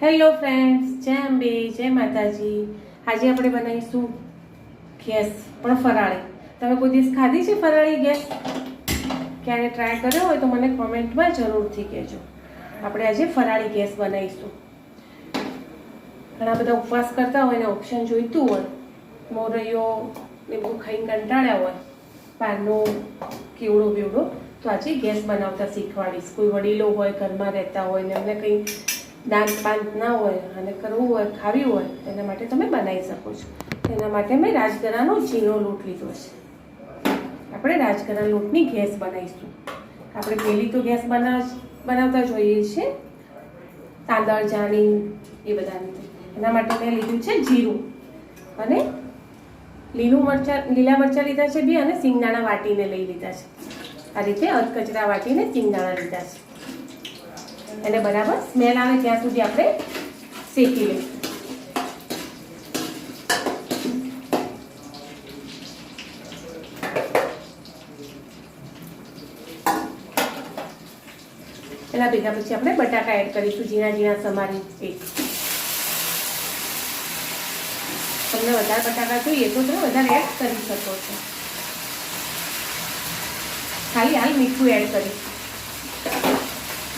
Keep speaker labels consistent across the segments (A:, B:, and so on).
A: Hello friends જય અંબે, જય માતાજી. આજે આપણે બનાવીશું ગેસ, પણ ફરાળી. તમે કોઈ દિવસ ખાધી છે ફરાળી ગેસ? ક્યારે ટ્રાય કર્યો હોય તો મને કોમેન્ટમાં જરૂરથી કહેજો. આપણે આજે ફરાળી ગેસ બનાવીશું. ઘણા બધા ઉપવાસ કરતા હોય ને ઓપ્શન જોઈતું હોય, મોરૈયો ને બહુ ખાઈને કંટાળ્યા હોય, પાનનું કેવડો બેવડો, તો આજે ગેસ બનાવતા શીખવાડીશ. કોઈ વડીલો હોય, ઘરમાં રહેતા હોય ને એમને કંઈ દાંત પાંત ના હોય અને કરવું હોય, ખાવી હોય, એના માટે તમે બનાવી શકો છો. એના માટે મેં રાજગરાનો ઝીણો લોટ લીધો છે. આપણે રાજગરા લોટની ગેસ બનાવીશું. આપણે પહેલી તો ગેસ બનાવ બનાવતા જોઈએ છીએ તાંદળ, જાણી, એ બધાની. એના માટે મેં લીધું છે જીરું. અને લીલું મરચાં, લીલા મરચાં લીધા છે બી અને સિંગદાણા વાટીને લઈ લીધા છે. આ રીતે અધકચરા વાટીને સિંગદાણા લીધા છે. એને બરાબર સ્મેલ આવે ત્યાં સુધી આપણે શેકી લઈશું એના ભેગા પછી આપણે બટાકા એડ કરીશું, ઝીણા ઝીણા સમારી એક તમને વધારે બટાકા જોઈએ તો તમે વધારે એડ કરી શકો છો. ખાલી હાલ મીઠું એડ કરીશું.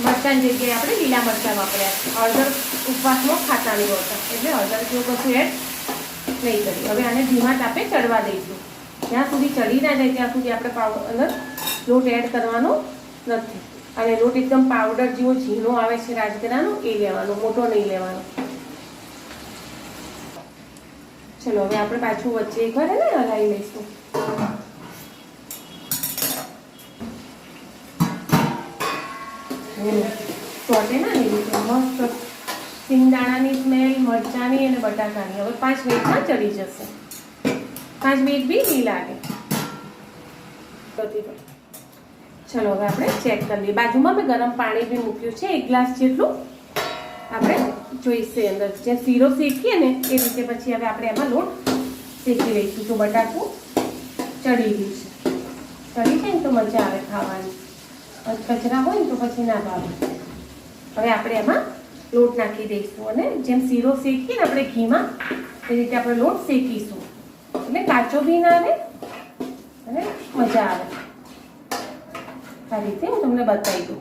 A: મરચાં જગ્યાએ આપણે લીલા મરચાં વાપર્યા હળદર ઉપવાસમાં ખાતા નહીં હોતા. એટલે હળદર જેવું કશું એડ નહીં કરી હવે આને ધીમા તાપે ચડવા દઈશું. જ્યાં સુધી ચડી ના જાય ત્યાં સુધી આપણે પાવ અંદર લોટ એડ કરવાનો નથી. અને લોટ એકદમ પાવડર જેવો ઝીણો આવે છે રાજગરાનો, એ લેવાનો. મોટો નહીં લેવાનો. ચલો, હવે આપણે પાછું વચ્ચે એકવાર હે હલાવી લઈશું સોટે ના લીધી છે મસ્ત સિંગદાણાની સ્મેલ મરચાંની અને બટાકાની. હવે પાંચ મિનિટમાં ચડી જશે. પાંચ મિનિટ બી નહીં લાગે. ચલો, હવે આપણે ચેક કરી લઈએ. બાજુમાં મેં ગરમ પાણી બી મૂક્યું છે. એક ગ્લાસ જેટલું આપણે જોઈશે અંદર. જે શીરો શેકીએ ને, એ રીતે પછી હવે આપણે એમાં લોટ શેકી લઈશું. તો બટાકું ચડી ગયું છે. ચડી જાય ને તો મજા આવે ખાવાની. કચરા હોય ને તો પછી ના ભાવે. હવે આપણે એમાં લોટ નાખી દઈશું અને જેમ શીરો શેકીએ ને આપણે ઘીમાં, એ રીતે આપણે લોટ શેકીશું. એટલે કાચો બી ના આવે અને મજા આવે. આ રીતે હું તમને બતાવી દઉં.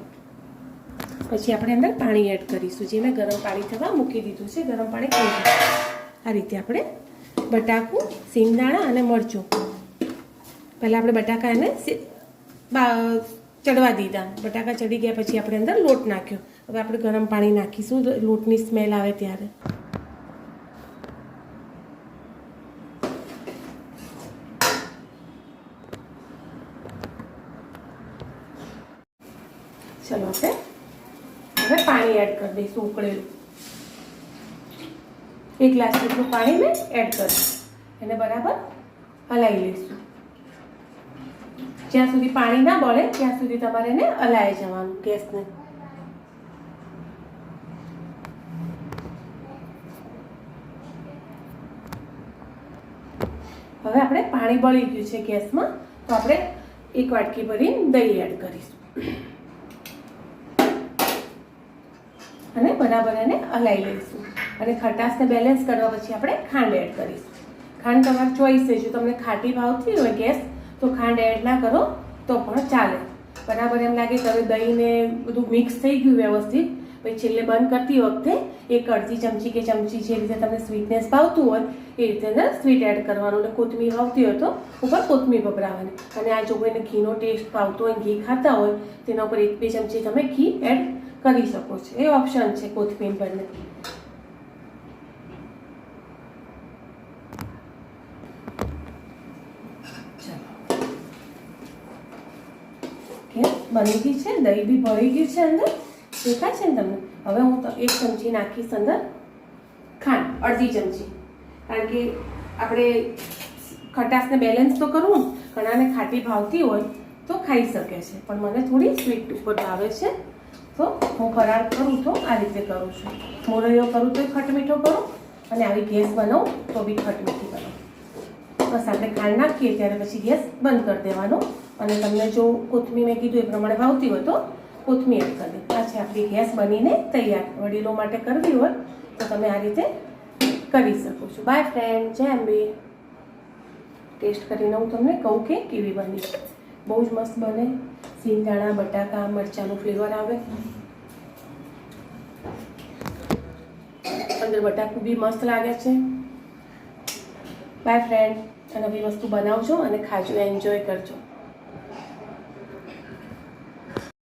A: પછી આપણે અંદર પાણી એડ કરીશું, જે મેં ગરમ પાણી થવા મૂકી દીધું છે, ગરમ પાણી થઈ આ રીતે આપણે બટાકું સિંગદાણા અને મરચું. પહેલાં આપણે બટાકા એને ચડવા દીધા. બટાકા ચડી ગયા પછી આપણે અંદર લોટ નાખ્યો. હવે આપણે ગરમ પાણી નાખીશું, લોટની સ્મેલ આવે ત્યારે. ચલો આપણે હવે પાણી એડ કરી દઈશું, ઉકળેલું. એક ગ્લાસ જેટલું પાણી મેં એડ કરીશ એને બરાબર હલાવી લઈશું. જ્યાં સુધી પાણી ના બળે, ત્યાં સુધી તમારે એને હલાવી જવાનું ગેસને. હવે આપણે પાણી બળી ગયું છે ગેસમાં, તો આપણે એક વાટકી ભરી દહીં એડ કરીશું. અને બરાબર એને હલાવી લઈશું. અને ખટાશને બેલેન્સ કરવા પછી આપણે ખાંડ એડ કરીશું. ખાંડ તમારી ચોઈસ છે. જો તમને ખાટી ભાવતી હોય ગેસ, તો ખાંડ એડ ના કરો, તો પણ ચાલે. બરાબર એમ લાગે કે હવે દહીં ને બધું મિક્સ થઈ ગયું વ્યવસ્થિત. પછી છેલ્લે બંધ કરતી વખતે એક અડધી ચમચી કે ચમચી જે રીતે તમને સ્વીટનેસ ભાવતું હોય, એ રીતે સ્વીટ એડ કરવાનું અને કોથમીર ભાવતી હોય તો ઉપર કોથમીર ભભરાવાની અને આ જો કોઈને ઘીનો ટેસ્ટ ભાવતો હોય, ઘી ખાતા હોય, તેના ઉપર એક બે ચમચી તમે ઘી એડ કરી શકો છો. એ ઓપ્શન છે કોથમીર બંને. બની ગઈ છે, દહીં બી ભળી ગયું છે અંદર. દેખાય છે ને તમને? હવે હું તો એક ચમચી નાખીશ અંદર ખાંડ, અડધી ચમચી. કારણ કે આપણે ખટાશને બેલેન્સ તો કરવું. ઘણાને ખાટી ભાવતી હોય તો ખાઈ શકે છે. પણ મને થોડી સ્વીટ ઉપર ભાવે છે, તો હું ફરાળ કરું તો આ રીતે કરું છું. મોરૈયો કરું તો ખટ મીઠો કરું, અને આવી ગેસ બનાવું તો બી ખટ મીઠી બનાવું. બસ આપણે ખાંડ નાખીએ, ત્યારે પછી ગેસ બંધ કરી દેવાનો. અને તમને જો કોથમીર મેં કીધું એ પ્રમાણે ભાવતી હોય તો કોથમીર કરી પાછી આપણી ગેસ બનીને તૈયાર. વડીલો માટે કરવી હોય તો તમે આ રીતે કરી શકો છો. બાય ફ્રેન્ડ જય અંબે. ટેસ્ટ કરીને હું તમને કહું કે કેવી બની. બહુ જ મસ્ત બને. સિંગદાણા, બટાકા, મરચાંનું ફ્લેવર આવે. અંદર બટાકું બી મસ્ત લાગે છે. બાય ફ્રેન્ડ અને બી વસ્તુ બનાવજો અને ખાજો. એન્જોય કરજો.